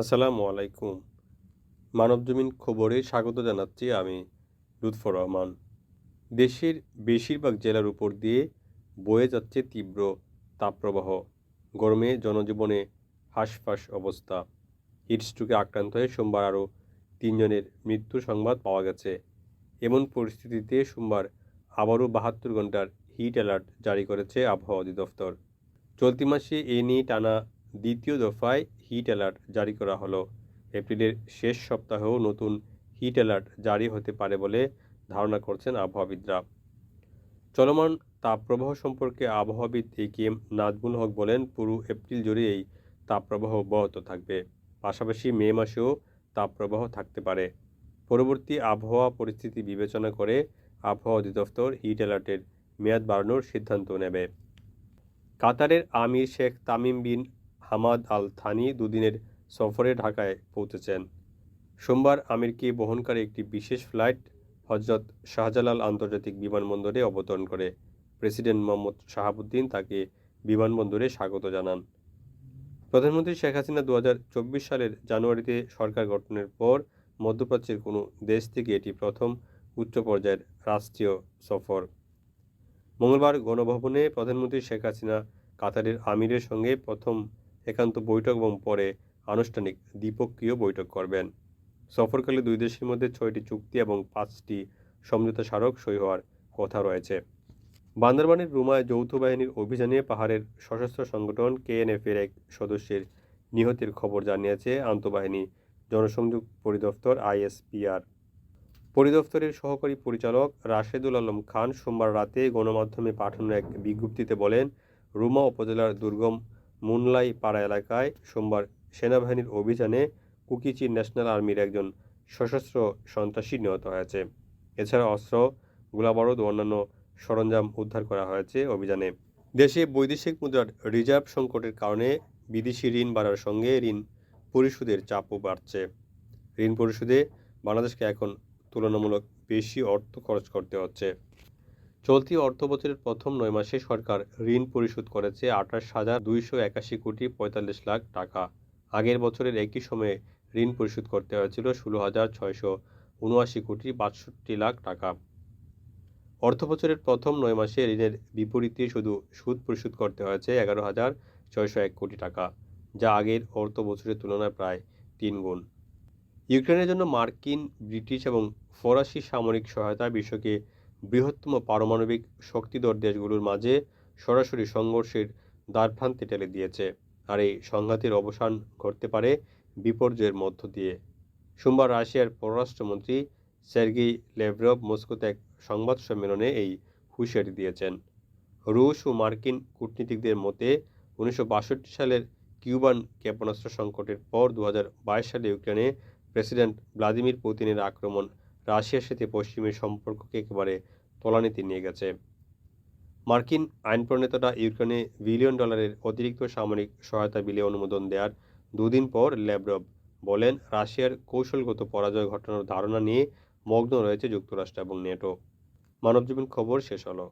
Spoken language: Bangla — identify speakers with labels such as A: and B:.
A: আসসালামু আলাইকুম মানবজমিন খবরে স্বাগত জানাচ্ছি আমি লুৎফর রহমান দেশের বেশিরভাগ জেলার উপর দিয়ে বয়ে যাচ্ছে তীব্র তাপপ্রবাহ গরমে জনজীবনে হাঁসফাঁস অবস্থা হিটস্ট্রোকে আক্রান্ত হয়ে সোমবার আরও তিনজনের মৃত্যু সংবাদ পাওয়া গেছে এমন পরিস্থিতিতে সোমবার আবারও বাহাত্তর ঘন্টার হিট অ্যালার্ট জারি করেছে আবহাওয়া অধিদপ্তর চলতি মাসে এ নিয়ে টানা দ্বিতীয় দফায় হিট অ্যালার্ট জারি করা হলো এপ্রিলের শেষ সপ্তাহেও নতুন হিট অ্যালার্ট জারি হতে পারে বলে ধারণা করছেন আবহাওয়াবিদরা চলমান তাপপ্রবাহ সম্পর্কে আবহাওয়াবিদ এ কে এম নাজমুল হক বলেন পুরো এপ্রিল জুড়েই তাপপ্রবাহ অব্যাহত থাকবে পাশাপাশি মে মাসেও তাপপ্রবাহ থাকতে পারে পরবর্তী আবহাওয়া পরিস্থিতি বিবেচনা করে আবহাওয়া অধিদপ্তর হিট অ্যালার্টের মেয়াদ বাড়ানোর সিদ্ধান্ত নেবে কাতারের আমির Sheikh Tamim bin Hamad Al Thani দুদিনের সফরে ঢাকায় পৌঁছেছেন সোমবার আমিরকে বহনকারী একটি বিশেষ ফ্লাইট হজরত শাহজালাল আন্তর্জাতিক বিমানবন্দরে অবতরণ করে প্রেসিডেন্ট মোহাম্মদ শাহাবুদ্দিন তাকে বিমানবন্দরে স্বাগত জানান প্রধানমন্ত্রী শেখ হাসিনা দু সালের জানুয়ারিতে সরকার গঠনের পর মধ্যপ্রাচ্যের কোনো দেশ থেকে এটি প্রথম উচ্চ পর্যায়ের রাষ্ট্রীয় সফর মঙ্গলবার গণভবনে প্রধানমন্ত্রী শেখ হাসিনা কাতারের আমিরের সঙ্গে প্রথম একান্ত বৈঠক এবং পরে আনুষ্ঠানিক দ্বিপক্ষীয় বৈঠক করবেন সফরকালে দুই দেশের মধ্যে ছয়টি চুক্তি এবং পাঁচটি সমঝোতা স্মারক সই হওয়ার কথা রয়েছে বান্দরবানের রুমায় যৌথ বাহিনীর অভিযানে পাহাড়ের সশস্ত্র সংগঠন কেএনএফের এক সদস্যের নিহতের খবর জানিয়েছে আন্তঃবাহিনী জনসংযোগ পরিদপ্তর আইএসপিআর পরিদপ্তরের সহকারী পরিচালক রাশেদুল আলম খান সোমবার রাতে গণমাধ্যমে পাঠানো এক বিজ্ঞপ্তিতে বলেন রুমা উপজেলার দুর্গম মুনলাই পাড়া এলাকায় সোমবার সেনাবাহিনীর অভিযানে কুকিচি ন্যাশনাল আর্মির একজন সশস্ত্র সন্ত্রাসী নিহত হয়েছে এছাড়া অস্ত্র গোলাবারুদ ও অন্যান্য সরঞ্জাম উদ্ধার করা হয়েছে অভিযানে দেশে বৈদেশিক মুদ্রার রিজার্ভ সংকটের কারণে বিদেশি ঋণ বাড়ার সঙ্গে ঋণ পরিশোধের চাপও বাড়ছে ঋণ পরিশোধে বাংলাদেশকে এখন তুলনামূলক বেশি অর্থ খরচ করতে হচ্ছে চলতি অর্থবছরের প্রথম নয় মাসে সরকার ঋণ পরিশোধ করেছে আঠাশ হাজার দুইশো একাশি কোটি পঁয়তাল্লিশ লাখ টাকা আগের বছরের একই সময়ে ঋণ পরিশোধ করতে হয়েছিল ষোলো হাজার ছয়শো উনআশি কোটি বাষট্টি লাখ টাকা অর্থবছরের প্রথম নয় মাসে ঋণের বিপরীতে শুধু সুদ পরিশোধ করতে হয়েছে এগারো হাজার ছয়শো এক কোটি টাকা যা আগের অর্থ বছরের তুলনায় প্রায় তিন গুণ ইউক্রেনের জন্য মার্কিন ব্রিটিশ এবং ফরাসি সামরিক সহায়তা বিশ্বকে বৃহত্তম পারমাণবিক শক্তিধর দেশগুলোর মাঝে সরাসরি সংঘর্ষের দ্বারফ্রান্তে টেলে দিয়েছে আর এই সংঘাতের অবসান ঘটতে পারে বিপর্যয়ের মধ্য দিয়ে সোমবার রাশিয়ার পররাষ্ট্রমন্ত্রী সের্গি লেভরব মস্কোতে এক সংবাদ সম্মেলনে এই হুঁশিয়ারি দিয়েছেন রুশ ও মার্কিন কূটনীতিকদের মতে উনিশশো সালের কিউবান ক্ষেপণাস্ত্র সংকটের পর দু সালে ইউক্রেনে প্রেসিডেন্ট ভ্লাদিমির পুতিনের আক্রমণ রাশিয়ার সাথে পশ্চিমের সম্পর্ককে একেবারে তলানিতে নিয়ে গেছে মার্কিন আইন প্রণেতারা ইউক্রেনে বিলিয়ন ডলারের অতিরিক্ত সামরিক সহায়তা বিলে অনুমোদন দেওয়ার দুদিন পর ল্যাব্রভ বলেন রাশিয়ার কৌশলগত পরাজয় ঘটানোর ধারণা নিয়ে মগ্ন রয়েছে যুক্তরাষ্ট্র এবং নেটো মানবজীবন খবর শেষ হলো